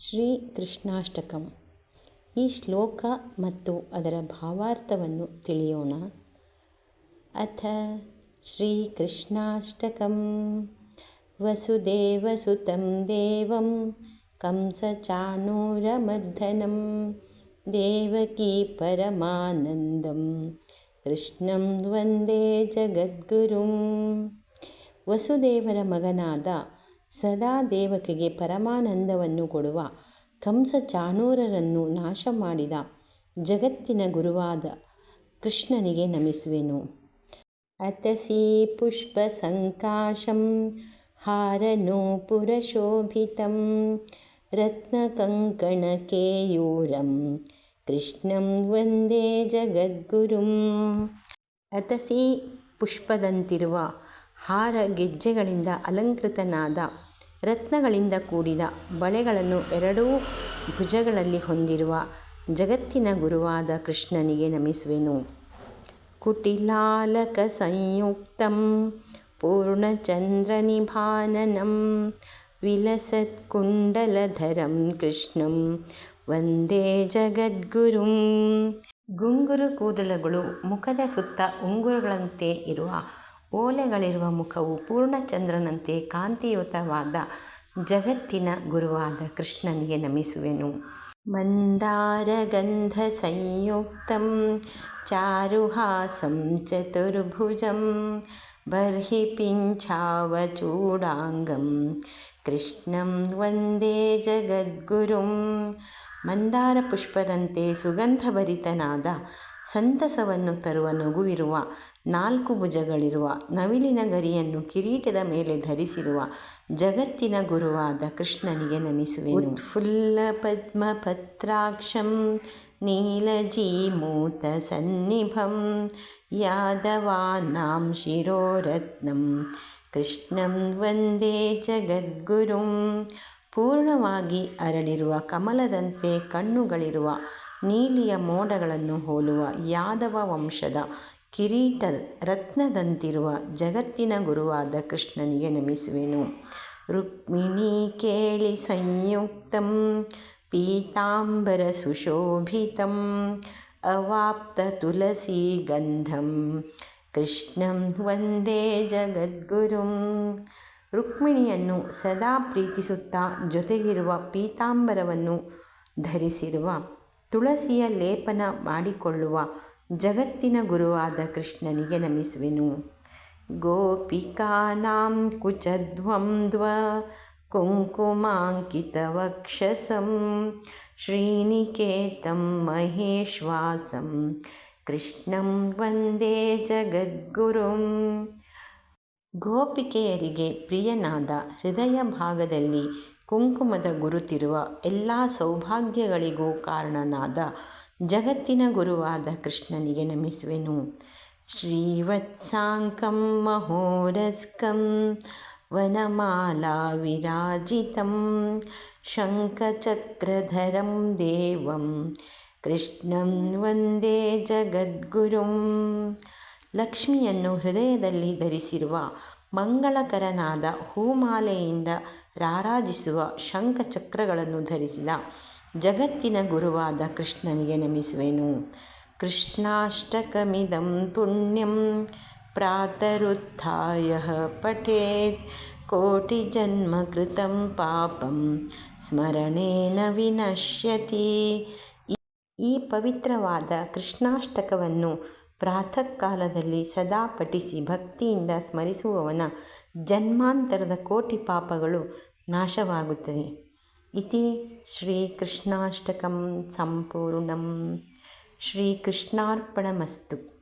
ಶ್ರೀ ಕೃಷ್ಣಾಷ್ಟಕಂ ಈ ಶ್ಲೋಕ ಮತ್ತು ಅದರ ಭಾವಾರ್ಥವನ್ನು ತಿಳಿಯೋಣ. ಅಥ ಶ್ರೀಕೃಷ್ಣಾಷ್ಟಕಂ. ವಸುದೇವಸುತಂ ದೇವಂ ಕಂಸಚಾಣೂರಮರ್ಧನಂ. ದೇವಕೀ ಪರಮಾನಂದಂ. ಕೃಷ್ಣಂ ವಂದೇ ಜಗದ್ಗುರುಂ. ವಸುದೇವರ ಮಗನಾದ ಸದಾ ದೇವಕಿಗೆ ಪರಮಾನಂದವನ್ನು ಕೊಡುವ ಕಂಸ ಚಾಣೂರರನ್ನು ನಾಶ ಮಾಡಿದ ಜಗತ್ತಿನ ಗುರುವಾದ ಕೃಷ್ಣನಿಗೆ ನಮಿಸುವೆನು. ಅತಸಿ ಪುಷ್ಪ ಸಂಕಾಶಂ ಪುಷ್ಪಸಂಕಾಶಂ ರತ್ನ ರತ್ನಕಂಕಣಕೇಯೂರಂ ಕೃಷ್ಣಂ ವಂದೇ ಜಗದ್ಗುರುಂ. ಅತಸಿ ಪುಷ್ಪದಂತಿರುವ ಹಾರ ಗೆಜ್ಜೆಗಳಿಂದ ಅಲಂಕೃತನಾದ, ರತ್ನಗಳಿಂದ ಕೂಡಿದ ಬಳೆಗಳನ್ನು ಎರಡೂ ಭುಜಗಳಲ್ಲಿ ಹೊಂದಿರುವ ಜಗತ್ತಿನ ಗುರುವಾದ ಕೃಷ್ಣನಿಗೆ ನಮಿಸುವೆನು. ಕುಟಿಲಾಲಕ ಸಂಯುಕ್ತಂ, ಪೂರ್ಣಚಂದ್ರನಿಭಾನನಂ, ವಿಲಸತ್ಕುಂಡಲಧರಂ ಕೃಷ್ಣಂ, ವಂದೇ ಜಗದ್ಗುರುಂ. ಗುಂಗುರು ಕೂದಲುಗಳು ಮುಖದ ಸುತ್ತ ಉಂಗುರಗಳಂತೆ ಇರುವ ಓಲೆಗಳಿರುವ ಮುಖವು ಪೂರ್ಣಚಂದ್ರನಂತೆ ಕಾಂತಿಯುತವಾದ ಜಗತ್ತಿನ ಗುರುವಾದ ಕೃಷ್ಣನಿಗೆ ನಮಿಸುವೆನು. ಮಂದಾರಗಂಧ ಸಂಯುಕ್ತಂ ಚಾರುಹಾಸಂ ಚತುರ್ಭುಜಂ ಬರ್ಹಿ ಪಿಂಚಾವಚೂಡಾಂಗಂ ಕೃಷ್ಣಂ ವಂದೇ ಜಗದ್ಗುರುಂ ಮಂದಾರ ಪುಷ್ಪದಂತೆ ಸುಗಂಧಭರಿತನಾದ ಸಂತಸವನ್ನು ತರುವ ನಗುವಿರುವ ನಾಲ್ಕು ಭುಜಗಳಿರುವ ನವಿಲಿನ ಗರಿಯನ್ನು ಕಿರೀಟದ ಮೇಲೆ ಧರಿಸಿರುವ ಜಗತ್ತಿನ ಗುರುವಾದ ಕೃಷ್ಣನಿಗೆ ನಮಿಸುವೆನು. ಉತ್ಫುಲ್ಲ ಪದ್ಮಪತ್ರಾಕ್ಷಂ ನೀಲಜೀಮೂತ ಸನ್ನಿಭಂ ಯಾದವಾನಾಂ ಶಿರೋರತ್ನಂ ಕೃಷ್ಣಂ ವಂದೇ ಜಗದ್ಗುರುಂ ಪೂರ್ಣವಾಗಿ ಅರಳಿರುವ ಕಮಲದಂತೆ ಕಣ್ಣುಗಳಿರುವ ನೀಲಿಯ ಮೋಡಗಳನ್ನು ಹೋಲುವ ಯಾದವ ವಂಶದ ಕಿರೀಟ ರತ್ನದಂತಿರುವ ಜಗತ್ತಿನ ಗುರುವಾದ ಕೃಷ್ಣನಿಗೆ ನಮಿಸುವೆನು. ರುಕ್ಮಿಣಿ ಕೇಳಿ ಸಂಯುಕ್ತಂ, ಪೀತಾಂಬರ ಸುಶೋಭಿತಂ, ಅವಾಪ್ತ ತುಲಸಿ ಗಂಧಂ, ಕೃಷ್ಣಂ ವಂದೇ ಜಗದ್ಗುರುಂ. ರುಕ್ಮಿಣಿಯನ್ನು ಸದಾ ಪ್ರೀತಿಸುತ್ತಾ ಜೊತೆಗಿರುವ ಪೀತಾಂಬರವನ್ನು ಧರಿಸಿರುವ, ತುಳಸಿಯ ಲೇಪನ ಮಾಡಿಕೊಳ್ಳುವ ಜಗತ್ತಿನ ಗುರುವಾದ ಕೃಷ್ಣನಿಗೆ ನಮಿಸುವೆನು. ಗೋಪಿಕಾನಾಂ ಕುಂಕುಮಾಂಕಿತ ಕುಂಕುಮಾಂಕಿತವಕ್ಷಸಂ ಶ್ರೀನಿಕೇತಂ ಮಹೇಶ್ವಾಸಂ ಕೃಷ್ಣಂ ವಂದೇ ಜಗದ್ಗುರುಂ ಗೋಪಿಕೆಯರಿಗೆ ಪ್ರಿಯನಾದ ಹೃದಯ ಭಾಗದಲ್ಲಿ ಕುಂಕುಮದ ಗುರುತಿರುವ ಎಲ್ಲ ಸೌಭಾಗ್ಯಗಳಿಗೂ ಕಾರಣನಾದ ಜಗತ್ತಿನ ಗುರುವಾದ ಕೃಷ್ಣನಿಗೆ ನಮಿಸುವೆನು. ಶ್ರೀವತ್ಸಾಂಕಂ ಮಹೋರಸ್ಕಂ ವನಮಾಲಾ ವಿರಾಜಿತಂ ಶಂಖಚಕ್ರಧರಂ ದೇವಂ ಕೃಷ್ಣಂ ವಂದೇ ಜಗದ್ಗುರುಂ ಲಕ್ಷ್ಮಿಯನ್ನು ಹೃದಯದಲ್ಲಿ ಧರಿಸಿರುವ ಮಂಗಳಕರನಾದ ಹೂಮಾಲೆಯಿಂದ ರಾರಾಜಿಸುವ ಶಂಖಚಕ್ರಗಳನ್ನು ಧರಿಸಿದ ಜಗತ್ತಿನ ಗುರುವಾದ ಕೃಷ್ಣನಿಗೆ ನಮಿಸುವೆನು. ಕೃಷ್ಣಾಷ್ಟಕಮಿದಂ ಪುಣ್ಯಂ ಪ್ರಾತರುತ್ಥಾಯ ಪಠೇತ್ ಕೋಟಿಜನ್ಮ ಕೃತಂ ಪಾಪಂ ಸ್ಮರಣೇನ ವಿನಶ್ಯತಿ. ಈ ಪವಿತ್ರವಾದ ಕೃಷ್ಣಾಷ್ಟಕವನ್ನು ಪ್ರಾತಃ ಕಾಲದಲ್ಲಿ ಸದಾ ಪಠಿಸಿ ಭಕ್ತಿಯಿಂದ ಸ್ಮರಿಸುವವನ ಜನ್ಮಾಂತರದ ಕೋಟಿ ಪಾಪಗಳು ನಾಶವಾಗುತ್ತದೆ ಇತಿ ಶ್ರೀಕೃಷ್ಣಾಷ್ಟಕಂ ಸಂಪೂರ್ಣಂ. ಶ್ರೀಕೃಷ್ಣಾರ್ಪಣಮಸ್ತು.